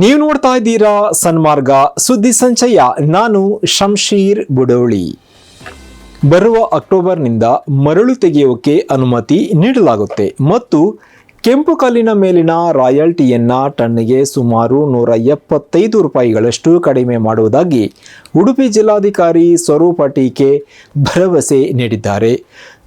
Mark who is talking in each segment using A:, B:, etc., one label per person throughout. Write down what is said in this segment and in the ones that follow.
A: ನೀವು ನೋಡ್ತಾ ಇದ್ದೀರಾ ಸನ್ಮಾರ್ಗ ಸುದ್ದಿ ಸಂಚಯ. ನಾನು ಶಂಶೀರ್ ಬುಡೋಳಿ. ಬರುವ ಅಕ್ಟೋಬರ್ನಿಂದ ಮರಳು ತೆಗೆಯೋಕೆ ಅನುಮತಿ ನೀಡಲಾಗುತ್ತೆ. ಮತ್ತು ಕೆಂಪು ಕಲ್ಲಿನ ಮೇಲಿನ ರಾಯಲ್ಟಿಯನ್ನು ಟನ್ನಿಗೆ ಸುಮಾರು ನೂರ ಎಪ್ಪತ್ತೈದು ರೂಪಾಯಿಗಳಷ್ಟು ಕಡಿಮೆ ಮಾಡುವುದಾಗಿ ಉಡುಪಿ ಜಿಲ್ಲಾಧಿಕಾರಿ ಸ್ವರೂಪ ಟೀಕೆ ಭರವಸೆ ನೀಡಿದ್ದಾರೆ.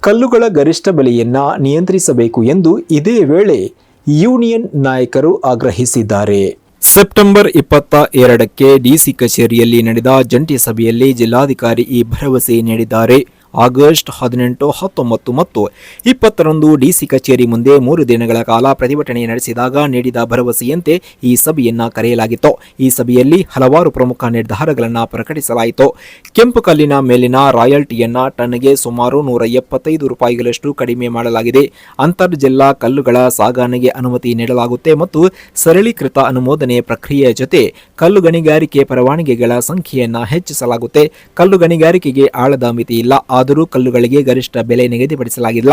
A: ಕಲ್ಲುಗಳ ಗರಿಷ್ಠ ಬೆಲೆಯನ್ನ ನಿಯಂತ್ರಿಸಬೇಕು ಎಂದು ಇದೇ ವೇಳೆ ಯೂನಿಯನ್ ನಾಯಕರು ಆಗ್ರಹಿಸಿದ್ದಾರೆ. ಸೆಪ್ಟೆಂಬರ್ ಇಪ್ಪತ್ತ ಎರಡಕ್ಕೆ ಡಿಸಿ ಕಚೇರಿಯಲ್ಲಿ ನಡೆದ ಜಂಟಿ ಸಭೆಯಲ್ಲಿ ಜಿಲ್ಲಾಧಿಕಾರಿ ಈ ಭರವಸೆ ನೀಡಿದ್ದಾರೆ. ಆಗಸ್ಟ್ ಹದಿನೆಂಟು, ಹತ್ತೊಂಬತ್ತು ಮತ್ತು ಇಪ್ಪತ್ತರಂದು ಡಿಸಿ ಕಚೇರಿ ಮುಂದೆ ಮೂರು ದಿನಗಳ ಕಾಲ ಪ್ರತಿಭಟನೆ ನಡೆಸಿದಾಗ ನೀಡಿದ ಭರವಸೆಯಂತೆ ಈ ಸಭೆಯನ್ನ ಕರೆಯಲಾಗಿತ್ತು. ಈ ಸಭೆಯಲ್ಲಿ ಹಲವಾರು ಪ್ರಮುಖ ನಿರ್ಧಾರಗಳನ್ನು ಪ್ರಕಟಿಸಲಾಯಿತು. ಕೆಂಪು ಕಲ್ಲಿನ ಮೇಲಿನ ರಾಯಲ್ಟಿಯನ್ನ ಟನ್ಗೆ ಸುಮಾರು ನೂರ ಎಪ್ಪತ್ತೈದು ರೂಪಾಯಿಗಳಷ್ಟು ಕಡಿಮೆ ಮಾಡಲಾಗಿದೆ. ಅಂತರ್ಜಿಲ್ಲಾ ಕಲ್ಲುಗಳ ಸಾಗಣೆಗೆ ಅನುಮತಿ ನೀಡಲಾಗುತ್ತೆ ಮತ್ತು ಸರಳೀಕೃತ ಅನುಮೋದನೆ ಪ್ರಕ್ರಿಯೆಯ ಜೊತೆ ಕಲ್ಲು ಗಣಿಗಾರಿಕೆ ಪರವಾನಗಿಗಳ ಸಂಖ್ಯೆಯನ್ನು ಹೆಚ್ಚಿಸಲಾಗುತ್ತೆ. ಕಲ್ಲು ಗಣಿಗಾರಿಕೆಗೆ ಆಳದ ಮಿತಿ ಇಲ್ಲ. ಆದರೂ ಕಲ್ಲುಗಳಿಗೆ ಗರಿಷ್ಠ ಬೆಲೆ ನಿಗದಿಪಡಿಸಲಾಗಿಲ್ಲ.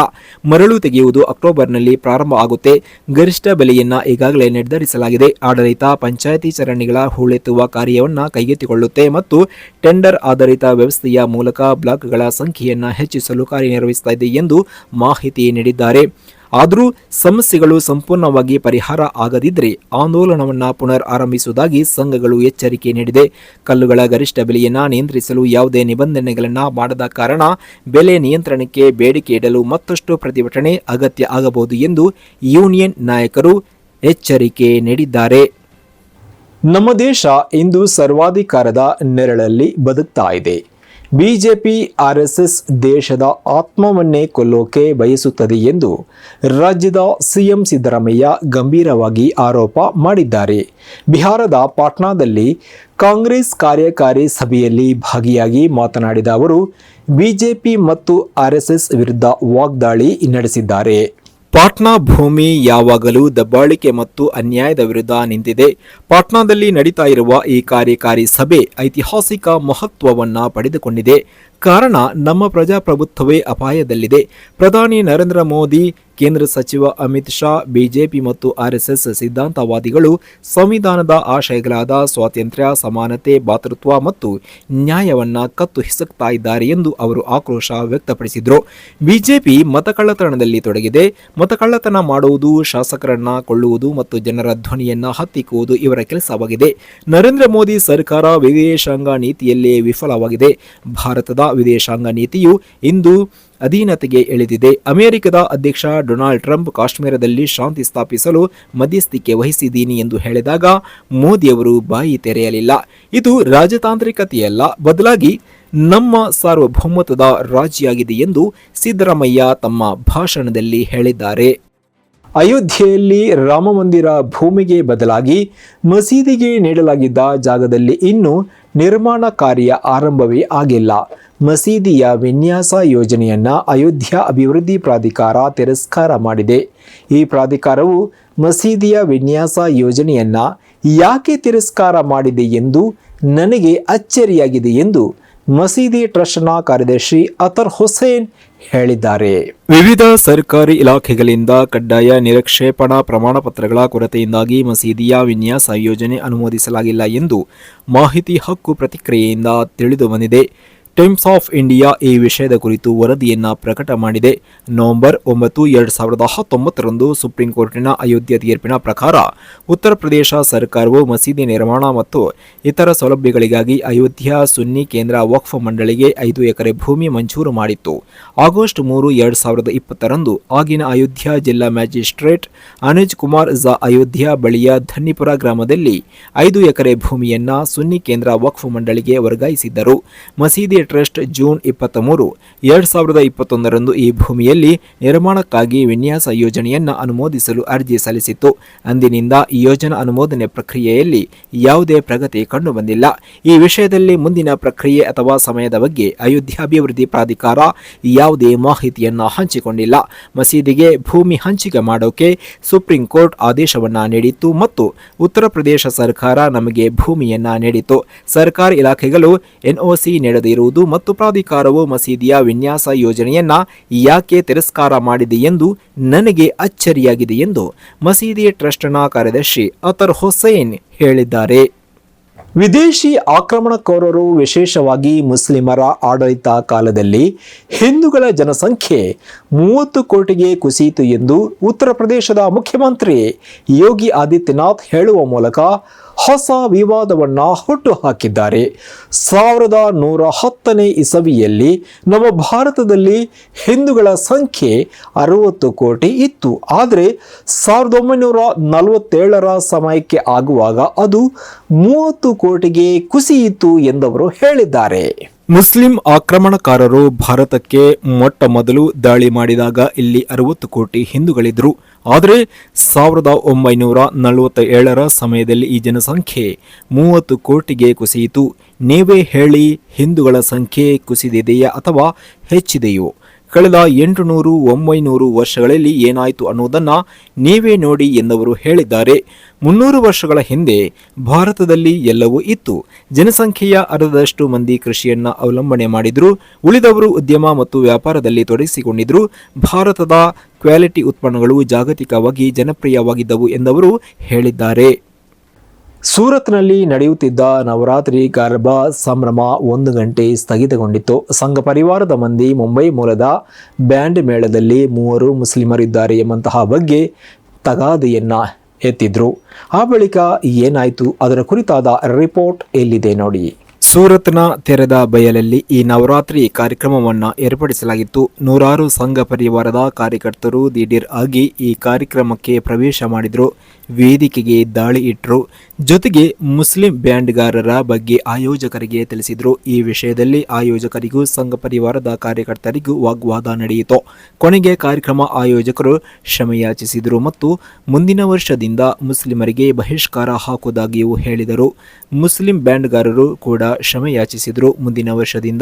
A: ಮರಳು ತೆಗೆಯುವುದು ಅಕ್ಟೋಬರ್ನಲ್ಲಿ ಪ್ರಾರಂಭ ಆಗುತ್ತೆ ಗರಿಷ್ಠ ಬೆಲೆಯನ್ನ ಈಗಾಗಲೇ ನಿರ್ಧರಿಸಲಾಗಿದೆ. ಆಡಳಿತ ಪಂಚಾಯಿತಿ ಚರಣಿಗಳ ಹೂಳೆತ್ತುವ ಕಾರ್ಯವನ್ನು ಕೈಗೆತ್ತಿಕೊಳ್ಳುತ್ತೆ ಮತ್ತು ಟೆಂಡರ್ ಆಧಾರಿತ ವ್ಯವಸ್ಥೆಯ ಮೂಲಕ ಬ್ಲಾಕ್ಗಳ ಸಂಖ್ಯೆಯನ್ನು ಹೆಚ್ಚಿಸಲು ಕಾರ್ಯನಿರ್ವಹಿಸುತ್ತಿದೆ ಎಂದು ಮಾಹಿತಿ ನೀಡಿದ್ದಾರೆ. ಆದರೂ ಸಮಸ್ಯೆಗಳು ಸಂಪೂರ್ಣವಾಗಿ ಪರಿಹಾರ ಆಗದಿದ್ದರೆ ಆಂದೋಲನವನ್ನು ಪುನರ್ ಆರಂಭಿಸುವುದಾಗಿ ಸಂಘಗಳು ಎಚ್ಚರಿಕೆ ನೀಡಿದೆ. ಕಲ್ಲುಗಳ ಗರಿಷ್ಠ ಬೆಲೆಯನ್ನು ನಿಯಂತ್ರಿಸಲು ಯಾವುದೇ ನಿಬಂಧನೆಗಳನ್ನು ಮಾಡದ ಕಾರಣ ಬೆಲೆ ನಿಯಂತ್ರಣಕ್ಕೆ ಬೇಡಿಕೆ ಇಡಲು ಮತ್ತಷ್ಟು ಪ್ರತಿಭಟನೆ ಅಗತ್ಯ ಆಗಬಹುದು ಎಂದು ಯೂನಿಯನ್ ನಾಯಕರು ಎಚ್ಚರಿಕೆ ನೀಡಿದ್ದಾರೆ. ನಮ್ಮ ದೇಶ ಇಂದು ಸರ್ವಾಧಿಕಾರದ ನೆರಳಲ್ಲಿ ಬದುಕ್ತಾ ಇದೆ. ಬಿಜೆಪಿ ಆರ್ಎಸ್ಎಸ್ ದೇಶದ ಆತ್ಮವನ್ನೇ ಕೊಲ್ಲೋಕೆ ಬಯಸುತ್ತದೆ ಎಂದು ರಾಜ್ಯದ ಸಿಎಂ ಸಿದ್ದರಾಮಯ್ಯ ಗಂಭೀರವಾಗಿ ಆರೋಪ ಮಾಡಿದ್ದಾರೆ. ಬಿಹಾರದ ಪಾಟ್ನಾದಲ್ಲಿ ಕಾಂಗ್ರೆಸ್ ಕಾರ್ಯಕಾರಿ ಸಭೆಯಲ್ಲಿ ಭಾಗಿಯಾಗಿ ಮಾತನಾಡಿದ ಅವರು, ಬಿಜೆಪಿ ಮತ್ತು ಆರ್ಎಸ್ಎಸ್ ವಿರುದ್ಧ ವಾಗ್ದಾಳಿ ನಡೆಸಿದ್ದಾರೆ. ಪಾಟ್ನಾ ಭೂಮಿ ಯಾವಾಗಲೂ ದಬ್ಬಾಳಿಕೆ ಮತ್ತು ಅನ್ಯಾಯದ ವಿರುದ್ಧ ನಿಂತಿದೆ. ಪಾಟ್ನಾದಲ್ಲಿ ನಡೀತಾ ಇರುವ ಈ ಕಾರ್ಯಕಾರಿ ಸಭೆ ಐತಿಹಾಸಿಕ ಮಹತ್ವವನ್ನು ಪಡೆದುಕೊಂಡಿದೆ. ಕಾರಣ ನಮ್ಮ ಪ್ರಜಾಪ್ರಭುತ್ವವೇ ಅಪಾಯದಲ್ಲಿದೆ. ಪ್ರಧಾನಿ ನರೇಂದ್ರ ಮೋದಿ, ಕೇಂದ್ರ ಸಚಿವ ಅಮಿತ್ ಶಾ, ಬಿಜೆಪಿ ಮತ್ತು ಆರ್ಎಸ್ಎಸ್ ಸಿದ್ಧಾಂತವಾದಿಗಳು ಸಂವಿಧಾನದ ಆಶಯಗಳಾದ ಸ್ವಾತಂತ್ರ್ಯ, ಸಮಾನತೆ, ಭಾತೃತ್ವ ಮತ್ತು ನ್ಯಾಯವನ್ನು ಕತ್ತು ಹಿಸುಕ್ತಾ ಇದ್ದಾರೆ ಎಂದು ಅವರು ಆಕ್ರೋಶ ವ್ಯಕ್ತಪಡಿಸಿದರು. ಬಿಜೆಪಿ ಮತಕಳ್ಳತನದಲ್ಲಿ ತೊಡಗಿದೆ. ಮತಕಳ್ಳತನ ಮಾಡುವುದು, ಶಾಸಕರನ್ನ ಕೊಳ್ಳುವುದು ಮತ್ತು ಜನರ ಧ್ವನಿಯನ್ನ ಹತ್ತಿಕ್ಕುವುದು ಇವರ ಕೆಲಸವಾಗಿದೆ. ನರೇಂದ್ರ ಮೋದಿ ಸರ್ಕಾರ ವಿದೇಶಾಂಗ ನೀತಿಯಲ್ಲೇ ವಿಫಲವಾಗಿದೆ. ಭಾರತದ ವಿದೇಶಾಂಗ ನೀತಿಯು ಇಂದು ಅಧೀನತೆಗೆ ಎಳೆದಿದೆ. ಅಮೆರಿಕದ ಅಧ್ಯಕ್ಷ ಡೊನಾಲ್ಡ್ ಟ್ರಂಪ್ ಕಾಶ್ಮೀರದಲ್ಲಿ ಶಾಂತಿ ಸ್ಥಾಪಿಸಲು ಮಧ್ಯಸ್ಥಿಕೆ ವಹಿಸಿದ್ದೀನಿ ಎಂದು ಹೇಳಿದಾಗ ಮೋದಿಯವರು ಬಾಯಿ ತೆರೆಯಲಿಲ್ಲ. ಇದು ರಾಜತಾಂತ್ರಿಕತೆಯಲ್ಲ, ಬದಲಾಗಿ ನಮ್ಮ ಸಾರ್ವಭೌಮತ್ವದ ರಾಜಿಯಾಗಿದೆ ಎಂದು ಸಿದ್ದರಾಮಯ್ಯ ತಮ್ಮ ಭಾಷಣದಲ್ಲಿ ಹೇಳಿದ್ದಾರೆ. ಅಯೋಧ್ಯೆಯಲ್ಲಿ ರಾಮಮಂದಿರ ಭೂಮಿಗೆ ಬದಲಾಗಿ ಮಸೀದಿಗೆ ನೀಡಲಾಗಿದ್ದ ಜಾಗದಲ್ಲಿ ಇನ್ನೂ ನಿರ್ಮಾಣ ಕಾರ್ಯ ಆರಂಭವೇ ಆಗಿಲ್ಲ. ಮಸೀದಿಯ ವಿನ್ಯಾಸ ಯೋಜನೆಯನ್ನ ಅಯೋಧ್ಯ ಅಭಿವೃದ್ಧಿ ಪ್ರಾಧಿಕಾರ ತಿರಸ್ಕಾರ ಮಾಡಿದೆ. ಈ ಪ್ರಾಧಿಕಾರವು ಮಸೀದಿಯ ವಿನ್ಯಾಸ ಯೋಜನೆಯನ್ನ ಯಾಕೆ ತಿರಸ್ಕಾರ ಮಾಡಿದೆ ಎಂದು ನನಗೆ ಅಚ್ಚರಿಯಾಗಿದೆ ಎಂದು ಮಸೀದಿ ಟ್ರಸ್ಟ್ನ ಕಾರ್ಯದರ್ಶಿ ಅತರ್ ಹುಸೇನ್ ಹೇಳಿದ್ದಾರೆ. ವಿವಿಧ ಸರ್ಕಾರಿ ಇಲಾಖೆಗಳಿಂದ ಕಡ್ಡಾಯ ನಿರಕ್ಷೇಪಣಾ ಪ್ರಮಾಣ ಪತ್ರಗಳ ಕೊರತೆಯಿಂದಾಗಿ ಮಸೀದಿಯ ವಿನ್ಯಾಸ ಯೋಜನೆ ಅನುಮೋದಿಸಲಾಗಿಲ್ಲ ಎಂದು ಮಾಹಿತಿ ಹಕ್ಕು ಪ್ರತಿಕ್ರಿಯೆಯಿಂದ ತಿಳಿದು ಬಂದಿದೆ. ಟೈಮ್ಸ್ ಆಫ್ ಇಂಡಿಯಾ ಈ ವಿಷಯದ ಕುರಿತು ವರದಿಯನ್ನು ಪ್ರಕಟ ಮಾಡಿದೆ. ನವೆಂಬರ್ ಒಂಬತ್ತು, ಎರಡು ಸಾವಿರದ ಹತ್ತೊಂಬತ್ತರಂದು ಸುಪ್ರೀಂ ಕೋರ್ಟಿನ ಅಯೋಧ್ಯೆ ತೀರ್ಪಿನ ಪ್ರಕಾರ ಉತ್ತರ ಪ್ರದೇಶ ಸರ್ಕಾರವು ಮಸೀದಿ ನಿರ್ಮಾಣ ಮತ್ತು ಇತರ ಸೌಲಭ್ಯಗಳಿಗಾಗಿ ಅಯೋಧ್ಯ ಸುನ್ನಿ ಕೇಂದ್ರ ವಕ್ಫ್ ಮಂಡಳಿಗೆ ಐದು ಎಕರೆ ಭೂಮಿ ಮಂಜೂರು ಮಾಡಿತ್ತು. ಆಗಸ್ಟ್ ಮೂರು, ಎರಡು ಸಾವಿರದ ಇಪ್ಪತ್ತರಂದು ಆಗಿನ ಅಯೋಧ್ಯ ಜಿಲ್ಲಾ ಮ್ಯಾಜಿಸ್ಟ್ರೇಟ್ ಅನುಜ್ ಕುಮಾರ್ ಝಾ ಅಯೋಧ್ಯ ಬಳಿಯ ಧನ್ನಿಪುರ ಗ್ರಾಮದಲ್ಲಿ ಐದು ಎಕರೆ ಭೂಮಿಯನ್ನ ಸುನ್ನಿ ಕೇಂದ್ರ ವಕ್ಫ್ ಮಂಡಳಿಗೆ ವರ್ಗಾಯಿಸಿದ್ದರು. ಮಸೀದಿ ಟ್ರಸ್ಟ್ ಜೂನ್ ಇಪ್ಪತ್ತ ಮೂರು ಎರಡ್ ಸಾವಿರದ ಇಪ್ಪತ್ತೊಂದರಂದು ಈ ಭೂಮಿಯಲ್ಲಿ ನಿರ್ಮಾಣಕ್ಕಾಗಿ ವಿನ್ಯಾಸ ಯೋಜನೆಯನ್ನು ಅನುಮೋದಿಸಲು ಅರ್ಜಿ ಸಲ್ಲಿಸಿತ್ತು. ಅಂದಿನಿಂದ ಈ ಯೋಜನಾ ಅನುಮೋದನೆ ಪ್ರಕ್ರಿಯೆಯಲ್ಲಿ ಯಾವುದೇ ಪ್ರಗತಿ ಕಂಡುಬಂದಿಲ್ಲ. ಈ ವಿಷಯದಲ್ಲಿ ಮುಂದಿನ ಪ್ರಕ್ರಿಯೆ ಅಥವಾ ಸಮಯದ ಬಗ್ಗೆ ಅಯೋಧ್ಯಾಭಿವೃದ್ಧಿ ಪ್ರಾಧಿಕಾರ ಯಾವುದೇ ಮಾಹಿತಿಯನ್ನು ಹಂಚಿಕೊಂಡಿಲ್ಲ. ಮಸೀದಿಗೆ ಭೂಮಿ ಹಂಚಿಕೆ ಮಾಡೋಕೆ ಸುಪ್ರೀಂ ಕೋರ್ಟ್ ಆದೇಶವನ್ನು ನೀಡಿತ್ತು ಮತ್ತು ಉತ್ತರ ಪ್ರದೇಶ ಸರ್ಕಾರ ನಮಗೆ ಭೂಮಿಯನ್ನ ನೀಡಿತು ಸರ್ಕಾರಿ ಇಲಾಖೆಗಳು ಎನ್ಒಸಿ ನೀಡದಿರುವುದು ಮತ್ತು ಪ್ರಾಧಿಕಾರವು ಮಸೀದಿಯ ವಿನ್ಯಾಸ ಯೋಜನೆಯನ್ನ ಯಾಕೆ ತಿರಸ್ಕಾರ ಮಾಡಿದೆ ಎಂದು ನನಗೆ ಅಚ್ಚರಿಯಾಗಿದೆ ಎಂದು ಮಸೀದಿ ಟ್ರಸ್ಟ್ನ ಕಾರ್ಯದರ್ಶಿ ಅತರ್ ಹುಸೇನ್ ಹೇಳಿದ್ದಾರೆ. ವಿದೇಶಿ ಆಕ್ರಮಣಕಾರರು ವಿಶೇಷವಾಗಿ ಮುಸ್ಲಿಮರ ಆಡಳಿತ ಕಾಲದಲ್ಲಿ ಹಿಂದೂಗಳ ಜನಸಂಖ್ಯೆ ಮೂವತ್ತು ಕೋಟಿಗೆ ಕುಸಿಯಿತು ಎಂದು ಉತ್ತರ ಪ್ರದೇಶದ ಮುಖ್ಯಮಂತ್ರಿ ಯೋಗಿ ಆದಿತ್ಯನಾಥ್ ಹೇಳುವ ಮೂಲಕ ಹೊಸ ವಿವಾದವನ್ನು ಹುಟ್ಟು ಹಾಕಿದ್ದಾರೆ ಸಾವಿರದ ನೂರ ಹತ್ತನೇ ಇಸವಿಯಲ್ಲಿ ನಮ್ಮ ಭಾರತದಲ್ಲಿ ಹಿಂದೂಗಳ ಸಂಖ್ಯೆ ಅರವತ್ತು ಕೋಟಿ ಇತ್ತು. ಆದರೆ ಸಾವಿರದ ಒಂಬೈನೂರ ನಲವತ್ತೇಳರ ಸಮಯಕ್ಕೆ ಆಗುವಾಗ ಅದು ಮೂವತ್ತು ಕೋಟಿಗೆ ಕುಸಿಯಿತು ಎಂದವರು ಹೇಳಿದ್ದಾರೆ. ಮುಸ್ಲಿಂ ಆಕ್ರಮಣಕಾರರು ಭಾರತಕ್ಕೆ ಮೊಟ್ಟ ಮೊದಲು ದಾಳಿ ಮಾಡಿದಾಗ ಇಲ್ಲಿ ಅರವತ್ತು ಕೋಟಿ ಹಿಂದೂಗಳಿದ್ದರು ಆದರೆ ಸಾವಿರದ ಒಂಬೈನೂರ ನಲವತ್ತ ಏಳರ ಸಮಯದಲ್ಲಿ ಈ ಜನಸಂಖ್ಯೆ ಮೂವತ್ತು ಕೋಟಿಗೆ ಕುಸಿಯಿತು. ನೀವೇ ಹೇಳಿ ಹಿಂದೂಗಳ ಸಂಖ್ಯೆ ಕುಸಿದಿದೆಯಾ ಅಥವಾ ಹೆಚ್ಚಿದೆಯೋ? ಕಳೆದ ಎಂಟು ನೂರು ಒಂಬೈನೂರು ವರ್ಷಗಳಲ್ಲಿ ಏನಾಯಿತು ಅನ್ನೋದನ್ನು ನೀವೇ ನೋಡಿ ಎಂದವರು ಹೇಳಿದ್ದಾರೆ. ಮುನ್ನೂರು ವರ್ಷಗಳ ಹಿಂದೆ ಭಾರತದಲ್ಲಿ ಎಲ್ಲವೂ ಇತ್ತು. ಜನಸಂಖ್ಯೆಯ ಅರ್ಧದಷ್ಟು ಮಂದಿ ಕೃಷಿಯನ್ನು ಅವಲಂಬನೆ ಮಾಡಿದ್ರು. ಉಳಿದವರು ಉದ್ಯಮ ಮತ್ತು ವ್ಯಾಪಾರದಲ್ಲಿ ತೊಡಗಿಸಿಕೊಂಡಿದ್ರು. ಭಾರತದ ಕ್ವಾಲಿಟಿ ಉತ್ಪನ್ನಗಳು ಜಾಗತಿಕವಾಗಿ ಜನಪ್ರಿಯವಾಗಿದ್ದವು ಎಂದವರು ಹೇಳಿದ್ದಾರೆ. ಸೂರತ್ನಲ್ಲಿ ನಡೆಯುತ್ತಿದ್ದ ನವರಾತ್ರಿ ಗರ್ಭ ಸಂಭ್ರಮ ಒಂದು ಗಂಟೆ ಸ್ಥಗಿತಗೊಂಡಿತ್ತು. ಸಂಘ ಪರಿವಾರದ ಮಂದಿ ಮುಂಬೈ ಮೂಲದ ಬ್ಯಾಂಡ್ ಮೇಳದಲ್ಲಿ ಮೂವರು ಮುಸ್ಲಿಮರಿದ್ದಾರೆ ಎಂಬಂತಹ ಬಗ್ಗೆ ತಗಾದೆಯನ್ನ ಎತ್ತಿದ್ರು. ಆ ಬಳಿಕ ಏನಾಯಿತು? ಅದರ ಕುರಿತಾದ ರಿಪೋರ್ಟ್ ಎಲ್ಲಿದೆ ನೋಡಿ. ಸೂರತ್ನ ತೆರೆದ ಬಯಲಲ್ಲಿ ಈ ನವರಾತ್ರಿ ಕಾರ್ಯಕ್ರಮವನ್ನು ಏರ್ಪಡಿಸಲಾಗಿತ್ತು. ನೂರಾರು ಸಂಘ ಪರಿವಾರದ ಕಾರ್ಯಕರ್ತರು ದಿಢೀರ್ ಆಗಿ ಈ ಕಾರ್ಯಕ್ರಮಕ್ಕೆ ಪ್ರವೇಶ ಮಾಡಿದ್ರು. ವೇದಿಕೆಗೆ ದಾಳಿ ಇಟ್ಟರು ಜೊತೆಗೆ ಮುಸ್ಲಿಂ ಬ್ಯಾಂಡ್ಗಾರರ ಬಗ್ಗೆ ಆಯೋಜಕರಿಗೆ ತಿಳಿಸಿದರು. ಈ ವಿಷಯದಲ್ಲಿ ಆಯೋಜಕರಿಗೂ, ಸಂಘ ಪರಿವಾರದ ಕಾರ್ಯಕರ್ತರಿಗೂ ವಾಗ್ವಾದ ನಡೆಯಿತು. ಕೊನೆಗೆ ಕಾರ್ಯಕ್ರಮ ಆಯೋಜಕರು ಕ್ಷಮೆಯಾಚಿಸಿದರು ಮತ್ತು ಮುಂದಿನ ವರ್ಷದಿಂದ ಮುಸ್ಲಿಮರಿಗೆ ಬಹಿಷ್ಕಾರ ಹಾಕುವುದಾಗಿಯೂ ಹೇಳಿದರು. ಮುಸ್ಲಿಂ ಬ್ಯಾಂಡ್ಗಾರರು ಕೂಡ ಕ್ಷಮೆಯಾಚಿಸಿದರು ಮುಂದಿನ ವರ್ಷದಿಂದ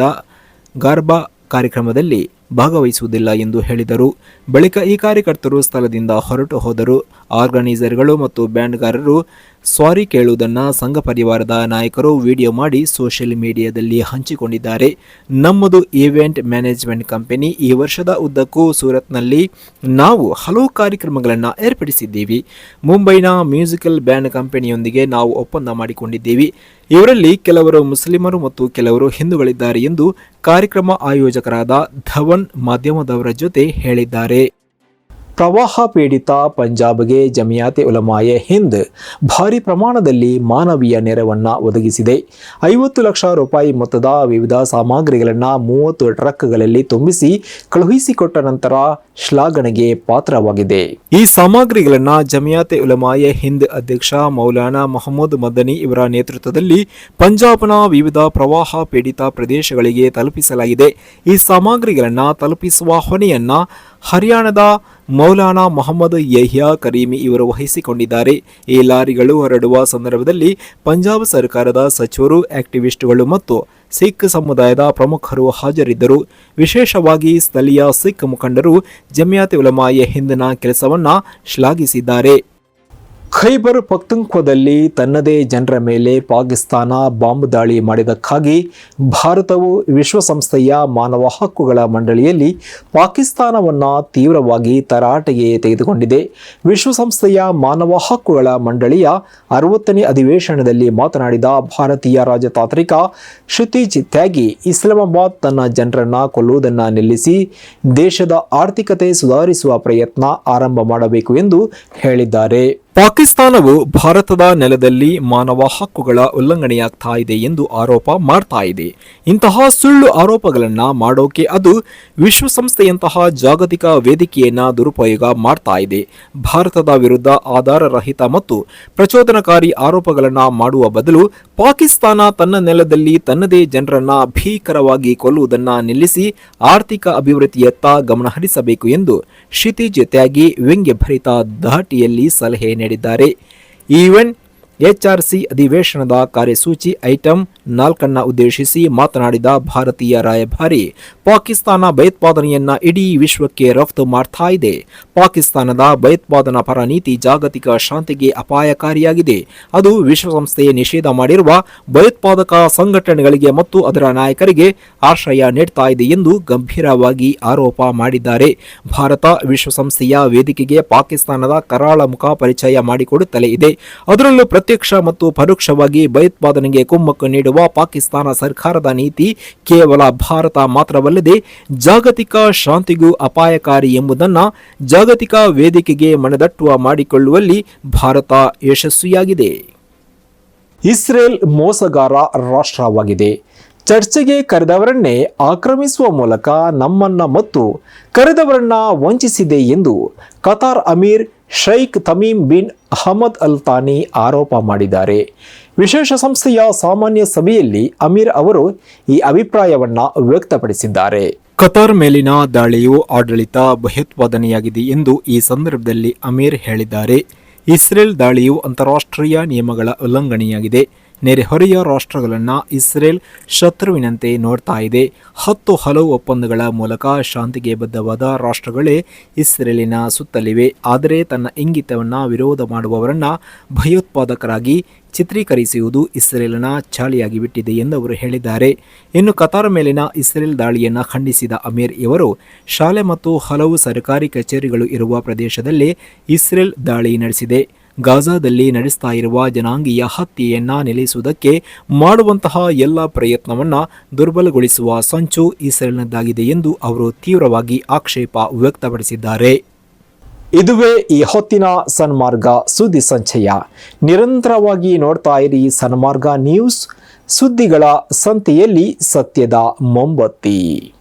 A: ಗಾರ್ಬಾ ಕಾರ್ಯಕ್ರಮದಲ್ಲಿ ಭಾಗವಹಿಸುವುದಿಲ್ಲ ಎಂದು ಹೇಳಿದರು. ಬಳಿಕ ಈ ಕಾರ್ಯಕರ್ತರು ಸ್ಥಳದಿಂದ ಹೊರಟು ಹೋದರು. ಆರ್ಗನೈಸರ್ಗಳು ಮತ್ತು ಬ್ಯಾಂಡ್ಗಾರರು ಸ್ವಾರಿ ಕೇಳುವುದನ್ನು ಸಂಘ ಪರಿವಾರದ ನಾಯಕರು ವಿಡಿಯೋ ಮಾಡಿ ಸೋಷಿಯಲ್ ಮೀಡಿಯಾದಲ್ಲಿ ಹಂಚಿಕೊಂಡಿದ್ದಾರೆ. ನಮ್ಮದು ಈವೆಂಟ್ ಮ್ಯಾನೇಜ್ಮೆಂಟ್ ಕಂಪನಿ ಈ ವರ್ಷದ ಉದ್ದಕ್ಕೂ ಸೂರತ್ನಲ್ಲಿ ನಾವು ಹಲವು ಕಾರ್ಯಕ್ರಮಗಳನ್ನು ಏರ್ಪಡಿಸಿದ್ದೀವಿ. ಮುಂಬೈನ ಮ್ಯೂಸಿಕಲ್ ಬ್ಯಾಂಡ್ ಕಂಪನಿಯೊಂದಿಗೆ ನಾವು ಒಪ್ಪಂದ ಮಾಡಿಕೊಂಡಿದ್ದೀವಿ. ಇವರಲ್ಲಿ ಕೆಲವರು ಮುಸ್ಲಿಮರು ಮತ್ತು ಕೆಲವರು ಹಿಂದೂಗಳಿದ್ದಾರೆ ಎಂದು ಕಾರ್ಯಕ್ರಮ ಆಯೋಜಕರಾದ ಧವನ್ ಮಾಧ್ಯಮದವರ ಜೊತೆ ಹೇಳಿದ್ದಾರೆ. ಪ್ರವಾಹ ಪೀಡಿತ ಪಂಜಾಬ್ಗೆ ಜಮಿಯಾತೆ ಉಲಮಾಯೆ ಹಿಂದ್ ಭಾರಿ ಪ್ರಮಾಣದಲ್ಲಿ ಮಾನವೀಯ ನೆರವನ್ನು ಒದಗಿಸಿದೆ. ಐವತ್ತು ಲಕ್ಷ ರೂಪಾಯಿ ಮೊತ್ತದ ವಿವಿಧ ಸಾಮಗ್ರಿಗಳನ್ನು ಮೂವತ್ತು ಟ್ರಕ್ಗಳಲ್ಲಿ ತುಂಬಿಸಿ ಕಳುಹಿಸಿಕೊಟ್ಟ ನಂತರ ಶ್ಲಾಘನೆಗೆ ಪಾತ್ರವಾಗಿದೆ. ಈ ಸಾಮಗ್ರಿಗಳನ್ನು ಜಮಿಯಾತೆ ಉಲಮಾಯೆ ಹಿಂದ್ ಅಧ್ಯಕ್ಷ ಮೌಲಾನಾ ಮೊಹಮ್ಮದ್ ಮದನಿ ಇವರ ನೇತೃತ್ವದಲ್ಲಿ ಪಂಜಾಬ್ನ ವಿವಿಧ ಪ್ರವಾಹ ಪೀಡಿತ ಪ್ರದೇಶಗಳಿಗೆ ತಲುಪಿಸಲಾಗಿದೆ. ಈ ಸಾಮಗ್ರಿಗಳನ್ನು ತಲುಪಿಸುವ ಹೊಣೆಯನ್ನ ಹರಿಯಾಣದ ಮೌಲಾನಾ ಮೊಹಮ್ಮದ್ ಯಹ್ಯಾ ಕರೀಮಿ ಇವರು ವಹಿಸಿಕೊಂಡಿದ್ದಾರೆ. ಈ ಲಾರಿಗಳು ಹೊರಡುವ ಸಂದರ್ಭದಲ್ಲಿ ಪಂಜಾಬ್ ಸರ್ಕಾರದ ಸಚಿವರು, ಆಕ್ಟಿವಿಸ್ಟ್ಗಳು ಮತ್ತು ಸಿಖ್ ಸಮುದಾಯದ ಪ್ರಮುಖರು ಹಾಜರಿದ್ದರು. ವಿಶೇಷವಾಗಿ ಸ್ಥಳೀಯ ಸಿಖ್ ಮುಖಂಡರು ಜಮಿಯಾತ್ ಉಲಮಾಯ ಹಿಂದಿನ ಕೆಲಸವನ್ನ ಶ್ಲಾಘಿಸಿದ್ದಾರೆ. ಖೈಬರ್ ಪಕ್ತುಂಕ್ವದಲ್ಲಿ ತನ್ನದೇ ಜನರ ಮೇಲೆ ಪಾಕಿಸ್ತಾನ ಬಾಂಬ್ ದಾಳಿ ಮಾಡಿದ್ದಕ್ಕಾಗಿ ಭಾರತವು ವಿಶ್ವಸಂಸ್ಥೆಯ ಮಾನವ ಹಕ್ಕುಗಳ ಮಂಡಳಿಯಲ್ಲಿ ಪಾಕಿಸ್ತಾನವನ್ನು ತೀವ್ರವಾಗಿ ತರಾಟೆಗೆ ತೆಗೆದುಕೊಂಡಿದೆ. ವಿಶ್ವಸಂಸ್ಥೆಯ ಮಾನವ ಹಕ್ಕುಗಳ ಮಂಡಳಿಯ ಅರವತ್ತನೇ ಅಧಿವೇಶನದಲ್ಲಿ ಮಾತನಾಡಿದ ಭಾರತೀಯ ರಾಜತಾಂತ್ರಿಕ ಕ್ಷಿತಿಜ್ ತ್ಯಾಗಿ, ಇಸ್ಲಾಮಾಬಾದ್ ತನ್ನ ಜನರನ್ನು ಕೊಲ್ಲುವುದನ್ನು ನಿಲ್ಲಿಸಿ ದೇಶದ ಆರ್ಥಿಕತೆ ಸುಧಾರಿಸುವ ಪ್ರಯತ್ನ ಆರಂಭ ಮಾಡಬೇಕು ಎಂದು ಹೇಳಿದ್ದಾರೆ. ಪಾಕಿಸ್ತಾನವು ಭಾರತದ ನೆಲದಲ್ಲಿ ಮಾನವ ಹಕ್ಕುಗಳ ಉಲ್ಲಂಘನೆಯಾಗ್ತಾ ಇದೆ ಎಂದು ಆರೋಪ ಮಾಡ್ತಾ ಇದೆ. ಇಂತಹ ಸುಳ್ಳು ಆರೋಪಗಳನ್ನು ಮಾಡೋಕೆ ಅದು ವಿಶ್ವಸಂಸ್ಥೆಯಂತಹ ಜಾಗತಿಕ ವೇದಿಕೆಯನ್ನ ದುರುಪಯೋಗ ಮಾಡ್ತಾ ಇದೆ. ಭಾರತದ ವಿರುದ್ಧ ಆಧಾರರಹಿತ ಮತ್ತು ಪ್ರಚೋದನಕಾರಿ ಆರೋಪಗಳನ್ನು ಮಾಡುವ ಬದಲು ಪಾಕಿಸ್ತಾನ ತನ್ನ ನೆಲದಲ್ಲಿ ತನ್ನದೇ ಜನರನ್ನ ಭೀಕರವಾಗಿ ಕೊಲ್ಲುವುದನ್ನು ನಿಲ್ಲಿಸಿ ಆರ್ಥಿಕ ಅಭಿವೃದ್ಧಿಯತ್ತ ಗಮನಹರಿಸಬೇಕು ಎಂದು ಕ್ಷಿತಿಜ್ ತ್ಯಾಗಿ ವ್ಯಂಗ್ಯಭರಿತ ಧಾಟಿಯಲ್ಲಿ ಸಲಹೆ ನೀಡಿದ್ದಾರೆ. ಈವೆಂಟ್ ಎಚ್ಆರ್ಸಿ ಅಧಿವೇಶನದ ಕಾರ್ಯಸೂಚಿ ಐಟಂ ನಾಲ್ಕನ್ನ ಉದ್ದೇಶಿಸಿ ಮಾತನಾಡಿದ ಭಾರತೀಯ ರಾಯಭಾರಿ, ಪಾಕಿಸ್ತಾನ ಭಯೋತ್ಪಾದನೆಯನ್ನ ಇಡೀ ವಿಶ್ವಕ್ಕೆ ರಫ್ತು ಮಾಡ್ತಾ ಇದೆ. ಪಾಕಿಸ್ತಾನದ ಭಯೋತ್ಪಾದನಾ ಪರ ನೀತಿ ಜಾಗತಿಕ ಶಾಂತಿಗೆ ಅಪಾಯಕಾರಿಯಾಗಿದೆ. ಅದು ವಿಶ್ವಸಂಸ್ಥೆ ನಿಷೇಧ ಮಾಡಿರುವ ಭಯೋತ್ಪಾದಕ ಸಂಘಟನೆಗಳಿಗೆ ಮತ್ತು ಅದರ ನಾಯಕರಿಗೆ ಆಶ್ರಯ ನೀಡ್ತಾ ಇದೆ ಎಂದು ಗಂಭೀರವಾಗಿ ಆರೋಪ ಮಾಡಿದ್ದಾರೆ. ಭಾರತ ವಿಶ್ವಸಂಸ್ಥೆಯ ವೇದಿಕೆಗೆ ಪಾಕಿಸ್ತಾನದ ಕರಾಳ ಮುಖ ಪರಿಚಯ ಮಾಡಿಕೊಡುತ್ತಲೇ ಇದೆ. ಅದರಲ್ಲೂ ಪ್ರತ್ಯಕ್ಷ ಮತ್ತು ಪರೋಕ್ಷವಾಗಿ ಭಯೋತ್ಪಾದನೆಗೆ ಕುಮ್ಮಕ್ಕು ನೀಡುವ ಪಾಕಿಸ್ತಾನ ಸರ್ಕಾರದ ನೀತಿ ಕೇವಲ ಭಾರತ ಮಾತ್ರವಲ್ಲದೆ ಜಾಗತಿಕ ಶಾಂತಿಗೂ ಅಪಾಯಕಾರಿ ಎಂಬುದನ್ನು ಜಾಗತಿಕ ವೇದಿಕೆಗೆ ಮನದಟ್ಟುವ ಮಾಡಿಕೊಳ್ಳುವಲ್ಲಿ ಭಾರತ ಯಶಸ್ವಿಯಾಗಿದೆ. ಇಸ್ರೇಲ್ ಮೋಸಗಾರ ರಾಷ್ಟ್ರವಾಗಿದೆ. ಚರ್ಚೆಗೆ ಕರೆದವರನ್ನೇ ಆಕ್ರಮಿಸುವ ಮೂಲಕ ನಮ್ಮನ್ನ ಮತ್ತು ಕರೆದವರನ್ನ ವಂಚಿಸಿದೆ ಎಂದು Qatar Amir Sheikh Tamim bin Ahmad Al Thani ಆರೋಪ ಮಾಡಿದ್ದಾರೆ. ವಿಶೇಷ ಸಂಸ್ಥೆಯ ಸಾಮಾನ್ಯ ಸಭೆಯಲ್ಲಿ ಅಮೀರ್ ಅವರು ಈ ಅಭಿಪ್ರಾಯವನ್ನು ವ್ಯಕ್ತಪಡಿಸಿದ್ದಾರೆ. ಕತಾರ್ ಮೇಲಿನ ದಾಳಿಯು ಆಡಳಿತ ಭಯೋತ್ಪಾದನೆಯಾಗಿದೆ ಎಂದು ಈ ಸಂದರ್ಭದಲ್ಲಿ ಅಮೀರ್ ಹೇಳಿದ್ದಾರೆ. ಇಸ್ರೇಲ್ ದಾಳಿಯು ಅಂತಾರಾಷ್ಟ್ರೀಯ ನಿಯಮಗಳ ಉಲ್ಲಂಘನೆಯಾಗಿದೆ. ನೆರೆಹೊರೆಯ ರಾಷ್ಟ್ರಗಳನ್ನು ಇಸ್ರೇಲ್ ಶತ್ರುವಿನಂತೆ ನೋಡ್ತಾ ಇದೆ. ಹತ್ತು ಹಲವು ಒಪ್ಪಂದಗಳ ಮೂಲಕ ಶಾಂತಿಗೆ ಬದ್ಧವಾದ ರಾಷ್ಟ್ರಗಳೇ ಇಸ್ರೇಲಿನ ಸುತ್ತಲಿವೆ. ಆದರೆ ತನ್ನ ಇಂಗಿತವನ್ನು ವಿರೋಧ ಮಾಡುವವರನ್ನು ಭಯೋತ್ಪಾದಕರಾಗಿ ಚಿತ್ರೀಕರಿಸುವುದು ಇಸ್ರೇಲಿನ ಚಾಳಿಯಾಗಿ ಬಿಟ್ಟಿದೆ ಎಂದು ಅವರು ಹೇಳಿದ್ದಾರೆ. ಇನ್ನು ಕತಾರ್ ಮೇಲಿನ ಇಸ್ರೇಲ್ ದಾಳಿಯನ್ನು ಖಂಡಿಸಿದ ಅಮೀರ್ ಇವರು, ಶಾಲೆ ಮತ್ತು ಹಲವು ಸರ್ಕಾರಿ ಕಚೇರಿಗಳು ಇರುವ ಪ್ರದೇಶದಲ್ಲಿ ಇಸ್ರೇಲ್ ದಾಳಿ ನಡೆಸಿದೆ. ಗಾಜಾದಲ್ಲಿ ನಡೆಸ್ತಾ ಇರುವ ಜನಾಂಗೀಯ ಹತ್ಯೆಯನ್ನ ನಿಲ್ಲಿಸುವುದಕ್ಕೆ ಮಾಡುವಂತಹ ಎಲ್ಲ ಪ್ರಯತ್ನವನ್ನ ದುರ್ಬಲಗೊಳಿಸುವ ಸಂಚು ಇಸ್ರೇಲ್ನದ್ದಾಗಿದೆ ಎಂದು ಅವರು ತೀವ್ರವಾಗಿ ಆಕ್ಷೇಪ ವ್ಯಕ್ತಪಡಿಸಿದ್ದಾರೆ. ಇದುವೇ ಈ ಹೊತ್ತಿನ ಸನ್ಮಾರ್ಗ ಸುದ್ದಿ ಸಂಚಯ. ನಿರಂತರವಾಗಿ ನೋಡ್ತಾ ಇರಿ ಸನ್ಮಾರ್ಗ ನ್ಯೂಸ್. ಸುದ್ದಿಗಳ ಸಂತೆಯಲ್ಲಿ ಸತ್ಯದ ಮೊಂಬತ್ತಿ.